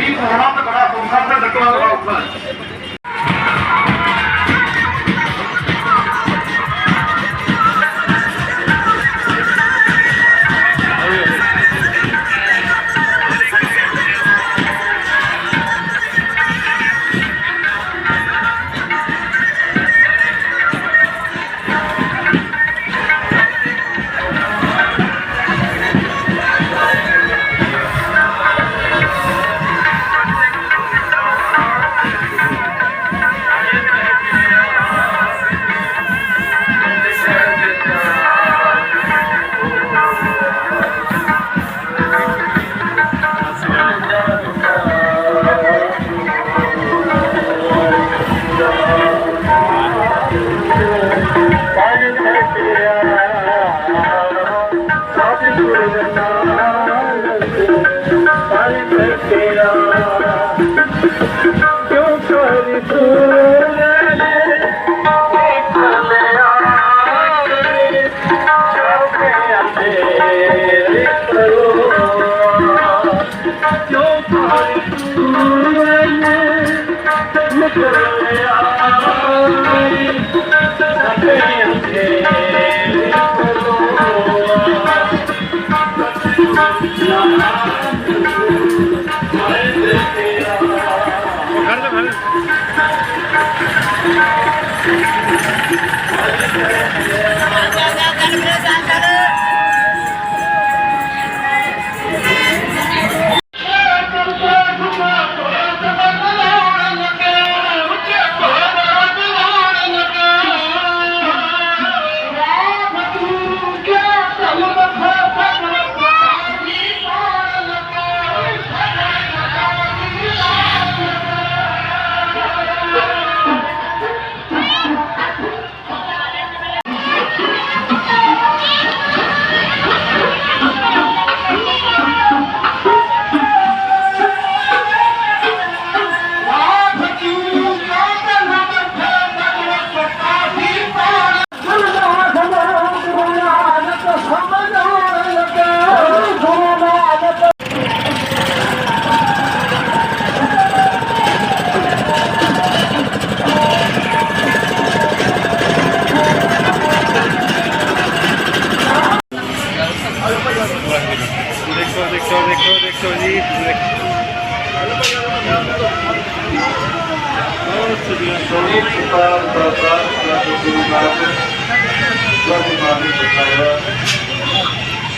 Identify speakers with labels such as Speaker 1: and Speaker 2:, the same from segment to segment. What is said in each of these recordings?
Speaker 1: ਵੀ ਹੋਣਾ ਤੇ ਬੜਾ ਸੌਖਾ ਤੇ ਲੱਗਣਾ प्यार तेरा
Speaker 2: ਦੇਖੋ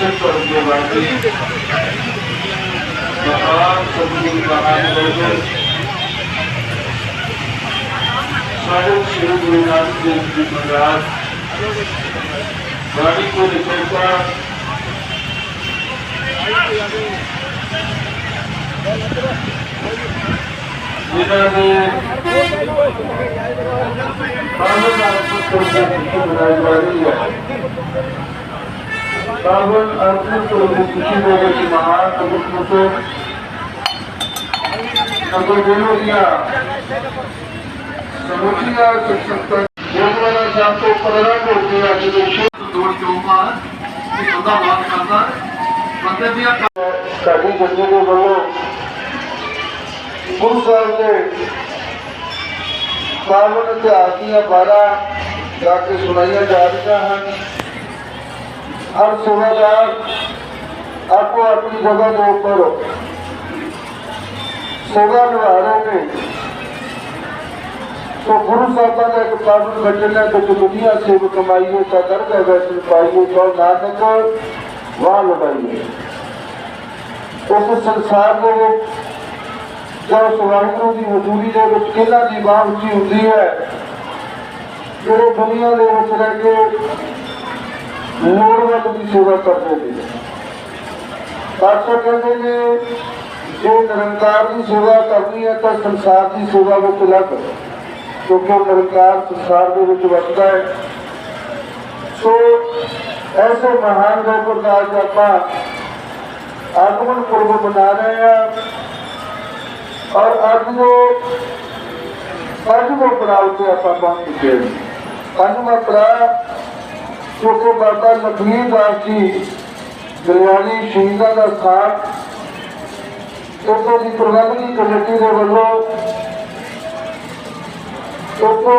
Speaker 1: ਸਿਰ ਦੇ ਵਾਜੀ ਮਹਾਨ ਸਤਿਗੁਰੂ ਮਹਾਨ ਲੋਗੋ ਸਾਡੇ ਸ੍ਰੀ ਗੁਰੂ ਨਾਨਕ ਦੇਵ ਜੀ ਮਹਾਰਾਜ ਬਾਣੀ ਕੋ ਲਿਖੇਗਾ ਜਿਨ੍ਹਾਂ ਨੇ ਬਾਬਲ ਦਾ ਪੁੱਤਰ ਦੀ ਖੁਸ਼ੀ ਮਨਾਈ ਜਾ ਰਹੀ ਹੈ ਬਾਬਲ ਅਰਜਨ ਤੋਂ ਦੀ ਖੁਸ਼ੀ ਦੇ ਵਿੱਚ ਮਹਾਨ ਕਬੂਤਰ ਤੋਂ ਨਗਰ ਦੇਵੋ ਦੀਆਂ ਸਮੁੱਚੀਆਂ ਸਿੱਖਤਾਂ ਗੁਰਦੁਆਰਾ ਸਾਹਿਬ ਤੋਂ ਪਰਰਾ ਹੋਤੇ ਅੱਜ ਦੇ ਸ਼ੁੱਧ ਤੋੜ ਚੋਮਾ ਇਹ ਬੰਦਾ ਬਾਤ ਕਰਦਾ। ਬੰਦੇ ਦੀਆਂ ਸਾਡੀ ਜੰਦੇ ਦੇ ਵੱਲੋਂ ਗੁਰੂ ਸਾਹਿਬ ਦੇ ਪਾਵਨ ਇਤਿਹਾਸ ਦੀਆਂ ਬਾਰਾਂ ਜਾ ਕੇ ਸੁਣਾਈਆਂ ਜਾ ਰਹੀਆਂ ਹਨ ਹਰ ਸੇਵਾਦਾਰ ਆਪੋ ਆਪਣੀ ਜਗ੍ਹਾ ਦੇ ਉੱਪਰ ਸੇਵਾ ਨਿਭਾ ਰਹੇ ਨੇ ਸੋ ਗੁਰੂ ਸਾਹਿਬਾਂ ਦਾ ਇੱਕ ਪਾਵਨ ਬਚਨ ਹੈ ਕਿ ਦੁਨੀਆ ਸੇਵ ਕਮਾਈਏ, ਤਾਂ ਦਰਗਾਹ ਵੈਸਨ ਪਾਈਏ ਤਾਂ ਨਾਨਕ ਵਾਹ ਲਗਾਈਏ ਉਸ ਸੰਸਾਰ ਦੇ ਦੀ ਹਜ਼ੂਰੀ ਦੇ ਵਿੱਚ ਕਿਹਨਾਂ ਦੀ ਬਾਹ ਉੱਚੀ ਹੁੰਦੀ ਹੈ? ਜਿਹੜੇ ਦੁਨੀਆ ਦੇ ਵਿੱਚ ਰਹਿ ਕੇ ਦੀ ਸੇਵਾ ਕਰਦੇ ਨੇ। ਪਾਤਸ਼ਾਹ ਕਹਿੰਦੇ ਨੇ, ਜੇ ਨਿਰੰਕਾਰ ਦੀ ਸੇਵਾ ਕਰਨੀ ਹੈ ਤਾਂ ਸੰਸਾਰ ਦੀ ਸੇਵਾ ਵਿੱਚ ਲੱਗ। ਕਿਉਂਕਿ ਨਿਰੰਕਾਰ ਸੰਸਾਰ ਦੇ ਵਿੱਚ ਵਸਦਾ ਹੈ। ਸੋ ਐਸੇ ਮਹਾਨ ਗੁਰੂ ਦਾ ਆਪਾਂ ਆਗਮਨ ਪੁਰਬ ਮਨਾ ਰਹੇ ਹਾਂ, ਔਰ ਅੱਜ ਜੋ ਪੰਜਵਾਂ ਪੜਾਅ ਤੇ ਆਪਾਂ ਪਹੁੰਚ ਚੁੱਕੇ ਪੰਜਵਾਂ ਪੜਾਅ ਜੋ ਕਿ ਬਾਬਾ ਲਖਮੀਰ ਦਾਸ ਜੀ ਦਰਿਆਲੀ ਸ਼ਹੀਦਾਂ ਦਾ ਸਾਥ। ਇੱਥੋਂ ਦੀ ਪ੍ਰਬੰਧਕੀ ਕਮੇਟੀ ਦੇ ਵੱਲੋਂ ਇੱਥੋਂ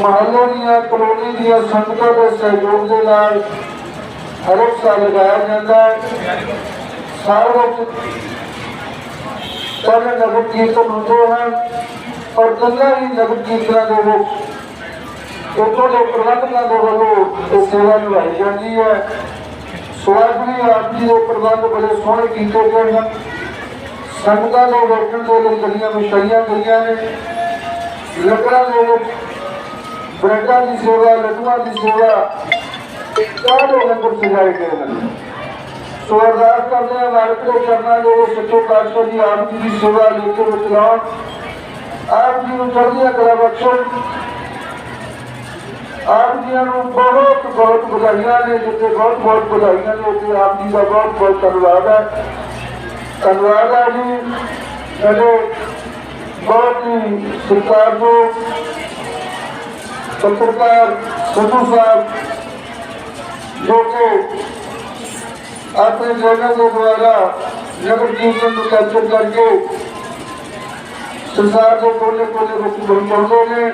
Speaker 1: ਮਹੱਲੇ ਦੀਆਂ, ਕਲੋਨੀ ਦੀਆਂ ਸੰਗਤਾਂ ਦੇ ਸਹਿਯੋਗ ਦੇ ਨਾਲ ਹਰ ਇੱਕ ਸਾਲ ਲਗਾਇਆ ਜਾਂਦਾ ਹੈ। ਸਾਲ ਪਹਿਲੇ ਨਗਰ ਕੀਰਤਨ ਹੁੰਦੇ ਹਨ ਔਰ ਤਿੰਨਾਂ ਹੀ ਨਗਰ ਕੀਰਤਨਾਂ ਦੇ ਵਿੱਚ ਇੱਥੋਂ ਦੇ ਪ੍ਰਬੰਧਕਾਂ ਦੇ ਵੱਲੋਂ ਇਹ ਸੇਵਾ ਨਿਭਾਈ ਜਾਂਦੀ ਹੈ ਸਵਾਗਰੀ ਆਪ ਜੀ ਦੇ ਪ੍ਰਬੰਧ ਬੜੇ ਸੋਹਣੇ ਕੀਤੇ ਗਏ ਹਨ ਸੰਗਤਾਂ ਦੇ ਬੈਠਣ ਦੇ ਲਈ ਗੱਡੀਆਂ ਵਿਛਾਈਆਂ ਗਈਆਂ ਨੇ, ਲੱਕੜਾਂ ਦੇ ਵਿੱਚ ਬ੍ਰੈਡਾਂ ਦੀ ਸੇਵਾ, ਲੱਡੂਆਂ ਦੀ ਸੇਵਾ ਸਾਰੇ ਲੰਗਰ ਸਜਾਏ ਗਏ ਹਨ ਸੋ ਅਰਦਾਸ ਕਰਦੇ ਹਾਂ ਮਾਲਕ ਦੇ ਚਰਨਾਂ ਦੇ ਵਿੱਚ ਸੱਚੇ ਪਾਤਸ਼ਾਹ ਜੀ ਆਪ ਜੀ ਦੀ ਸੇਵਾ ਲੈ ਕੇ ਵਿੱਚ ਲਾਉਣ। ਆਪ ਜੀ ਨੂੰ ਚੜ੍ਹਦੀਆਂ ਕਲਾ ਬਖਸ਼ਣ। ਆਪ ਜੀ ਨੂੰ ਬਹੁਤ ਬਹੁਤ ਵਧਾਈਆਂ ਨੇ, ਜਿੱਥੇ ਬਹੁਤ ਬਹੁਤ ਵਧਾਈਆਂ ਨੇ, ਉੱਥੇ ਆਪ ਜੀ ਦਾ ਬਹੁਤ ਬਹੁਤ ਧੰਨਵਾਦ ਹੈ। ਧੰਨਵਾਦ ਹੈ ਜੀ। ਸਾਡੇ ਬਹੁਤ ਹੀ ਸਰਕਾਰ ਨੂੰ, ਪੱਤਰਕਾਰ ਸਿੱਧੂ ਸਾਹਿਬ, ਜੋ ਕਿ ਆਪਣੇ ਚੈਨਲ ਦੇ ਦੁਆਰਾ ਨਗਰ ਕੀਰਤਨ ਨੂੰ ਕੈਪਚਰ ਕਰਕੇ ਸੰਸਾਰ ਦੇ ਕੋਨੇ ਕੋਨੇ ਵਿੱਚ ਪਹੁੰਚਾਉਂਦੇ ਨੇ।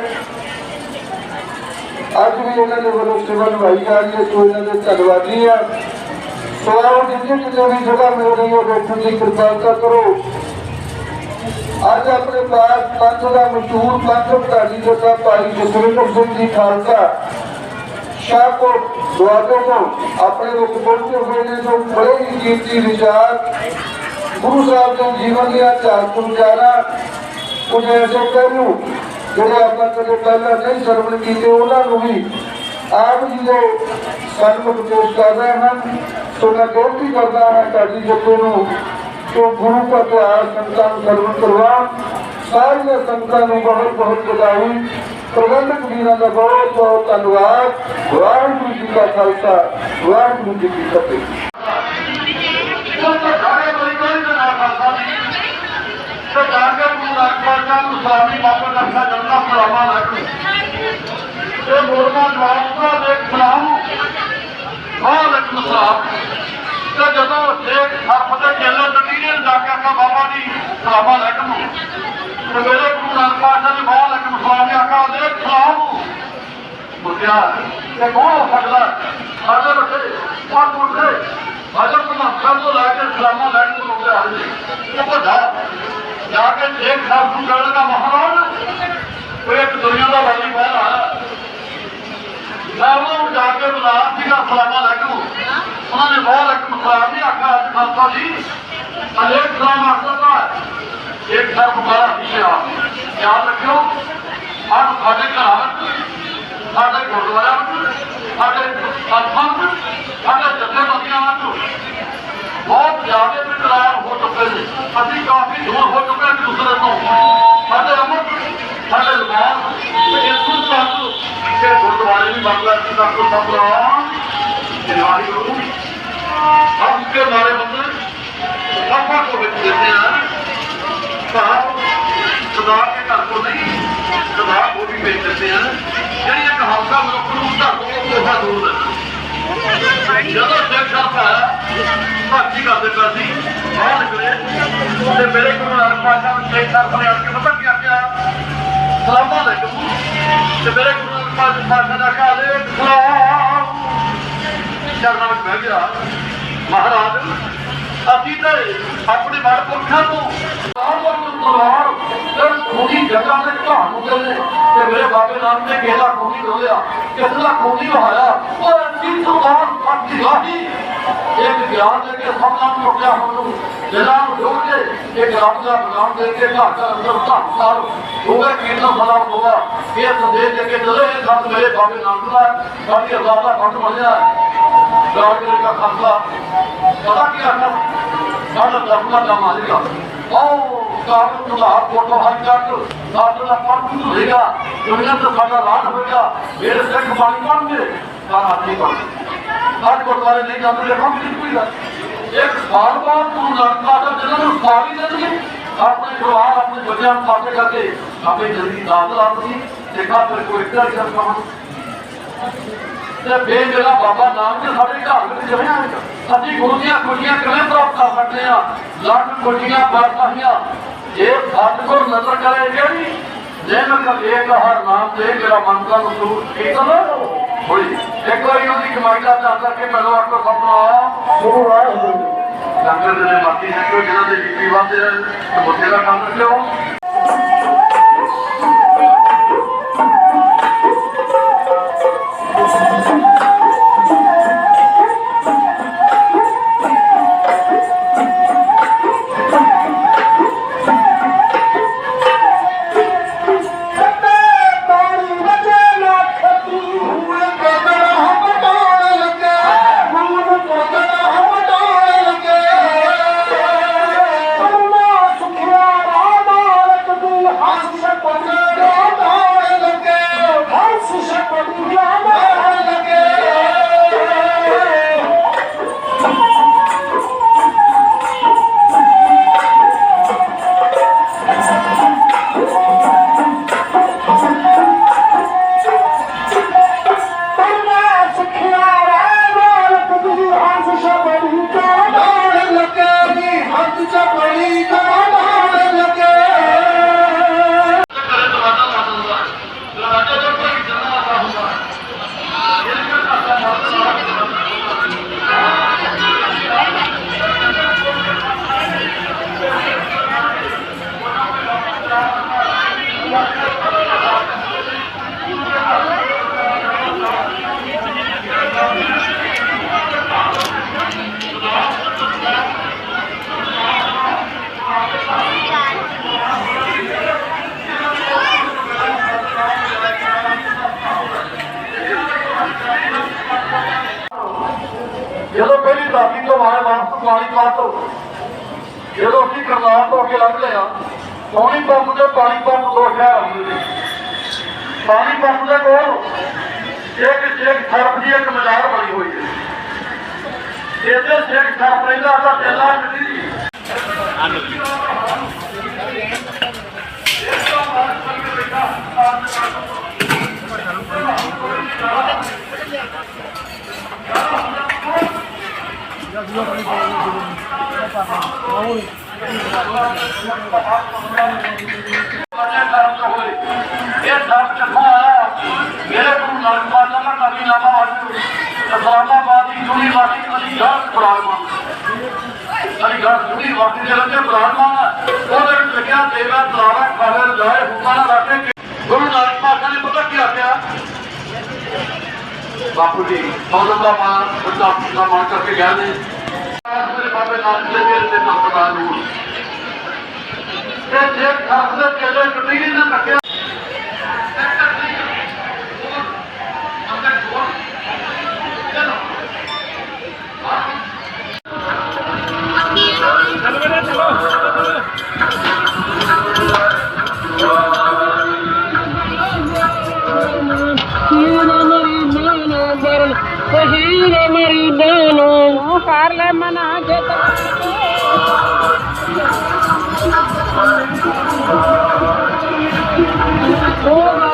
Speaker 1: ਅੱਜ ਵੀ ਇਹਨਾਂ ਦੇ ਵੱਲੋਂ ਸੇਵਾ ਨਿਭਾਈ ਜਾ ਰਹੀ ਹੈ ਸੋ ਇਹਨਾਂ ਦੇ ਧੰਨਵਾਦੀ ਆ। ਸੋ ਆਓ ਜਿੱਥੇ ਕਿਤੇ ਵੀ ਜਗ੍ਹਾ ਮਿਲ ਰਹੀ ਹੈ ਬੈਠਣ ਦੀ ਕਿਰਪਾਲਤਾ ਕਰੋ। ਅੱਜ ਆਪਣੇ ਪਾਸ ਪੰਜ ਦਾ ਮਸ਼ਹੂਰ ਪੰਜ ਪ੍ਰਧਾਨੀ ਜਥਾ ਭਾਈ ਜਸਵਿੰਦਰ ਸਿੰਘ ਜੀ ਖਾਲਸਾ, ਸ਼ਾਹਕੋਟ ਦੁਆਬੇ ਤੋਂ ਆਪਣੇ ਮੁੱਖ ਪਹੁੰਚੇ ਹੋਏ ਨੇ ਜੋ ਬੜੇ ਹੀ ਕੀਮਤੀ ਵਿਚਾਰ ਗੁਰੂ ਸਾਹਿਬ ਦੇ ਜੀਵਨ ਦੀਆਂ ਚਾਰ ਵਿਚਾਰਾਂ ਕੁਝ ਐਸੇ ਪਹਿਲੂ ਜਿਹੜੇ ਆਪਾਂ ਕਦੇ ਪਹਿਲਾਂ ਨਹੀਂ ਸਰਵਣ ਕੀਤੇ, ਉਹਨਾਂ ਨੂੰ ਵੀ ਆਪ ਜੀ ਦੇ ਸਨਮੁਖ ਪੇਸ਼ ਕਰ ਰਹੇ ਹਨ ਸੋ ਮੈਂ ਬੇਨਤੀ ਕਰਦਾ ਹਾਂ ਤੁਹਾਡੀ ਜੱਥੇ ਨੂੰ ਕਿ ਗੁਰੂ ਦਾ ਪਿਆਰ ਸੰਤਾਂ ਨੂੰ ਸਰਵਣ ਕਰਵਾਉਣ ਸਾਰੀਆਂ ਸੰਗਤਾਂ ਨੂੰ ਬਹੁਤ ਬਹੁਤ ਵਧਾਈ। ਪ੍ਰਬੰਧਕ ਵੀਰਾਂ ਦਾ ਬਹੁਤ ਬਹੁਤ ਧੰਨਵਾਦ। ਵਾਹਿਗੁਰੂ ਜੀ ਕਾ ਖਾਲਸਾ, ਵਾਹਿਗੁਰੂ ਜੀ ਕੀ ਫਤਿਹ।
Speaker 3: ਇਹ ਮੋਰਨਾ ਜਵਾਬ ਦਾ ਦੇਖ ਸਲਾਮ ਵਾਲੇਕੁਮ ਸਲਾਮ ਤੇ ਜਦੋਂ ਸ਼ੇਖ ਹਰਫ ਦੇ ਚੇਲੇ ਤਕੀਰੇ ਜਾ ਕੇ ਆਖਾ ਬਾਬਾ ਜੀ ਸਲਾਮ ਅਲੈਕਮ ਤੇ ਮੇਰੇ ਗੁਰੂ ਨਾਨਕ ਪਾਤਸ਼ਾਹ ਨੇ ਵਾਲੇਕੁਮ ਸਲਾਮ ਨੇ ਆਖਾ ਦੇਖ ਸਲਾਮ ਬੁੱਧਿਆ ਇਹ ਕੌਣ ਸਕਦਾ ਸਾਡੇ ਬੱਚੇ ਆ ਪੁੱਛੇ ਹਜ਼ਰਤ ਮੁਹੰਮਦ ਤੋਂ ਲੈ ਕੇ ਸਲਾਮਾਂ ਲੈਣ ਨੂੰ ਰੁਕਿਆ ਹੈ ਇਹ ਵੱਡਾ ਜਾ ਕੇ ਸ਼ੇਖ ਸਾਹਿਬ ਨੂੰ ਕਹਿਣਗਾ ਮਹਾਰਾਜ ਕੋਈ ਇੱਕ ਦੁਨੀਆ ਦਾ ਵਾਲੀ ਬਾਹਰ ਆਇਆ ਮੈਂ ਉਹਨਾਂ ਨੂੰ ਜਾ ਕੇ ਬੁਲਾ ਸੀਗਾ ਸਲਾਮਾ ਅਲੈਕਮ ਉਹਨਾਂ ਨੇ ਬਹੁਤ ਅਲੈਕਮ ਸਲਾਮ ਨਹੀਂ ਆਖਿਆ, ਅੱਜ ਖਾਲਸਾ ਜੀ ਅਲੇਕ ਸਲਾਮ ਆਖਦਾ ਇੱਕ ਸਰ ਬੁਖਾਰਾ ਪਿਆ ਯਾਦ ਰੱਖਿਓ, ਅੱਜ ਸਾਡੇ ਘਰਾਂ ਸਾਡੇ ਗੁਰਦੁਆਰਿਆਂ ਵਿੱਚ ਸਾਡੇ ਸੰਤਾਂ ਸਾਡੇ ਜਥੇਬੰਦੀਆਂ ਵਿੱਚ ਬਹੁਤ ਜ਼ਿਆਦਾ ਵਿਕਰਾਰ ਹੋ ਚੁੱਕੇ ਨੇ। ਅਸੀਂ ਕਾਫੀ ਦੂਰ ਹੋ ਕਰਨ ਨੂੰ ਸਾਡੇ ਅਮਰ ਸਾਡੇ ਲਗਾਉਣ ਤੇ ਇਸ ਨੂੰ ਸਾਨੂੰ ਤੇ ਗੁਰਦੁਆਰੇ ਵੀ ਬੰਗਲਾ ਜੀ ਦਾ ਕੋ ਸਭਰਾ ਤੇ ਨਾਰੀ ਨੂੰ ਸਭ ਕੇ ਨਾਰੇ ਬੰਦੇ ਸਭਾ ਕੋ ਵਿੱਚ ਦਿੰਦੇ ਆ ਤਾਂ ਸਦਾ ਕੇ ਘਰ ਕੋ ਨਹੀਂ ਸਦਾ ਕੋ ਵੀ ਵੇਚ ਦਿੰਦੇ ਆ ਜਿਹੜੀ ਇੱਕ ਹੌਸਲਾ ਮਨੁੱਖ ਨੂੰ ਧਰਮ ਤੋਂ ਤੋਹਾ ਦੂਰ ਜਦੋਂ ਸਿੱਖ ਸਰਕਾਰ ਭਰਤੀ ਕਰਦੇ ਪਏ ਸੀ। ਬਾਹਰ ਨਿਕਲੇ। ਤੇ ਮੇਰੇ ਗੁਰੂ ਨਾਨਕ ਪਾਤਸ਼ਾਹ ਨੇ ਸ਼ੇਖ ਸਾਹਿਬ ਆ ਕੇ ਪਤਾ ਕੀ ਆਖਿਆ? ਸਲਾਮ ਅਲੈਕੁਮ ਤੇ। ਮੇਰੇ ਗੁਰੂ ਨਾਨਕ ਪਾਤਸ਼ਾਹ ਨੇ ਸਲਾਮ ਚਰਨਾਂ ਵਿੱਚ ਬਹਿ ਗਿਆ। ਮਹਾਰਾਜ, ਅਸੀਂ ਤੇ ਆਪਣੇ ਮਨ ਪੁਰਖਾਂ ਤੋਂ ਸਾਹਮਣੇ ਨੂੰ ਤਲਵਾਰ ਤੇ ਖੂਨੀ ਜਗ੍ਹਾ ਤੇ ਘਾਣ ਨੂੰ ਕਹਿੰਦੇ ਤੇ ਮੇਰੇ ਬਾਬੇ ਨਾਮ ਨੇ ਕਿਹਦਾ ਖੂਨੀ ਰੋਲਿਆ ਕਿਸ ਖੂਨੀ ਵਹਾਇਆ ਉਹ ਅੰਤੀ ਸੁਭਾਨ ਫੱਟੀ ਗਾਹੀ ਇੱਕ ਗਿਆਨ ਦੇ ਕੇ ਸਭ ਨਾਮ ਟੁੱਟਿਆ ਹਮ ਨੂੰ। ਜਿਹੜਾ ਨੂੰ ਜੋੜ ਕੇ ਇੱਕ ਰੱਬ ਦਾ ਪ੍ਰਣਾਮ ਦੇ ਕੇ ਘਰ ਦਾ ਅੰਦਰ ਧੰਨ ਸਾਰ ਹੋਵੇ ਕੀਰਤਨ ਸਦਾ ਹੋਗਾ ਇਹ ਸੰਦੇਸ਼ ਦੇ ਕੇ ਚਲੇ, ਇਹ ਸਭ ਮੇਰੇ ਬਾਬੇ ਨਾਮ ਦਾ ਸਾਡੀ ਅਰਦਾਸ ਦਾ ਫਟ ਬਣਿਆ ਗਾਜਰ ਦਾ ਖਾਸਾ ਸਾਡਾ ਧਰਮ ਦਾ ਮਾਲਿਕ ਆ ਉਹ ਨੂੰ ਹਾਥ ਫੋਟੋ ਹੱਥ ਚੱਕ ਸਾਡਾ ਦਾ ਪੰਜ ਹੋਏਗਾ ਦੁਨੀਆ ਤੇ ਸਾਡਾ ਰਾਜ ਹੋਏਗਾ ਮੇਰੇ ਸਿੱਖ ਬਾਣੀ ਪੜਨਗੇ ਪਰ ਆਦਮੀ ਬਣ। ਅੱਜ ਗੁਰਦੁਆਰੇ ਨਹੀਂ ਜਾਂਦੇ ਦੇਖੋ ਕੀ ਕੋਈ ਇੱਕ ਸਾਲ ਬਾਅਦ ਗੁਰੂ ਨਾਨਕ ਸਾਹਿਬ ਜਿਹਨਾਂ ਨੂੰ ਸਾਰੀ ਜ਼ਿੰਦਗੀ ਆਪਣੇ ਪਰਿਵਾਰ, ਆਪਣੇ ਬੱਚਿਆਂ ਨੂੰ ਪਾਸੇ ਕਰਕੇ ਆਪੇ ਜਲਦੀ ਦਾਦ ਲਾਉਂਦੀ ਦੇਖਾ ਫਿਰ ਕੋਈ ਇੱਦਾਂ ਹੀ ਕੰਮ ਤੇ ਫੇਰ ਜਿਹੜਾ ਬਾਬਾ ਨਾਨਕ ਨੇ ਸਾਡੇ ਘਰ ਵਿੱਚ ਜਮਿਆ ਅਸੀਂ ਗੁਰੂ ਦੀਆਂ ਖੁਸ਼ੀਆਂ ਕਿਵੇਂ ਪ੍ਰਾਪਤ ਕਰ ਸਕਦੇ ਹਾਂ ਲੱਖ ਖੁਸ਼ੀਆਂ ਬਰਸਾਹੀਆਂ ਜੇ ਸਤਿਗੁਰ ਨਜ਼ਰ ਕਰੇ ਜਿਹੜੀ, ਜੇ ਮੈਂ ਏਕ ਹਰ ਨਾਮ ਤੇ ਮੇਰਾ ਮਨ ਦਾ ਨਸੂਰ ਕੀਰਤਨ ਹੋਈ। ਇੱਕ ਵਾਰੀ ਉਹਦੀ ਕਮਾਈ ਦਾ ਚਾਹ ਕਰਕੇ ਮੈਨੂੰ ਆਟੋ ਸਪਨਾ
Speaker 1: ਗੁਰੂ ਵਾਹਿਗੁਰੂ
Speaker 3: ਲੰਗਰ ਦੇ ਮਾਤੀ ਕਿ ਜਿਹਨਾਂ ਦੇ ਬੀਪੀ ਵਾਸਤੇ ਮੁੱਦੇ ਦਾ ਕੰਮ ਰੱਖਿਓ।
Speaker 1: ਦੀ ਹੰਸ
Speaker 3: ਵਾਪਸ ਪਾਣੀ ਜਦੋਂ ਅਸੀਂ ਕਰਨਾਲ ਤੋਂ ਅੱਗੇ ਲੰਘ ਲਿਆ, ਪਾਣੀ ਪੰਪ ਤੇ ਪਾਣੀ ਪੰਪ ਦੋ ਸ਼ਹਿਰ ਆਉਂਦੇ ਪਾਣੀ ਪੰਪ ਦੇ ਕੋਲ ਇੱਕ ਸ਼ੇਖ ਸਰਪ ਦੀ ਇੱਕ ਮਜ਼ਾਰ ਬਣੀ ਹੋਈ ਹੈ। ਇਹਦੇ ਸ਼ੇਖ ਸਰਪ ਰਹਿੰਦਾ ਤਾਂ ਤੇਲਾ ਮਿੱਟੀ ਦੀ ਮਰਨੇ ਕਰਮ ਤੋਂ ਹੋਏ ਇਹ ਸਭ ਕਿੱਥੋਂ ਆਇਆ ਮੇਰੇ ਗੁਰੂ ਨਾਨਕ ਪਾਤਸ਼ਾਹ ਦਾ ਕਵੀ ਨਾਮਾ ਵਾਜੂ ਇਸਲਾਮਾਬਾਦ ਦੀ ਯੂਨੀਵਰਸਿਟੀ ਅਲੀਗੜ੍ਹ ਪ੍ਰਾਰਮਾ ਅਲੀਗੜ੍ਹ ਯੂਨੀਵਰਸਿਟੀ ਦੇ ਵਿੱਚ ਪ੍ਰਾਰਮਾ ਉਹਦੇ ਵਿੱਚ ਲਿਖਿਆ ਦੇਵਾ ਤਲਾਵਾ ਖਾਲੇ ਰਜਾਏ ਹੁਕਮਾਂ ਰੱਖੇ ਗੁਰੂ ਨਾਨਕ ਪਾਤਸ਼ਾਹ ਨੇ ਪਤਾ ਕੀ ਆਖਿਆ ਬਾਪੂ ਜੀ ਮੌਲਵ ਦਾ ਮਾਨ ਬੁੱਢਾ ਦਾ ਮਾਨ ਕਰਕੇ ਗਿਆ ਬਾਬੇ ਨਾਨਕ ਦੇ ਮੇਰੇ ਤੇ ਨੂੰ ਤੇ ਜੇ ਖਰਚ ਦੇ ਕੇਲੇ ਟੁੱਟੀ ਨਾ ਰੱਖਿਆ
Speaker 2: ¡Toma!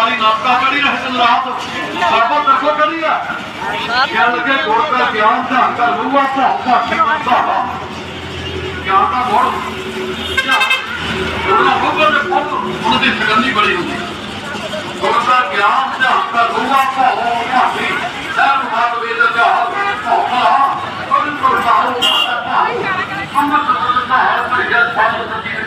Speaker 2: वाली नाश्ता करी है रात
Speaker 4: साबत नशो
Speaker 2: करी है
Speaker 3: क्या लगे गोड़ का ज्ञान का हल्का रूह आता हल्का जीवन का ज्ञान का गोड़ ਉਹਨਾਂ ਹੋਗਰ ਦੇ ਫੋਨ ਉਹਨਾਂ ਦੀ ਸਿਕੰਦੀ ਬੜੀ ਹੁੰਦੀ ਗੁਰੂ ਦਾ ਗਿਆਨ ਦਾ ਹੱਕਾ ਰੂਹਾਂ ਭਾਵੋ ਭਾਵੀ ਸਭ ਮਾਤ ਵੇਦ ਦਾ ਭਾਵਾ ਕੋਈ ਪ੍ਰਭਾਵ ਨਾ ਭਾਵ ਅੰਮ੍ਰਿਤ ਦਾ ਹੈ ਪਰ ਜਦ ਸਾਧ ਸੰਜੀ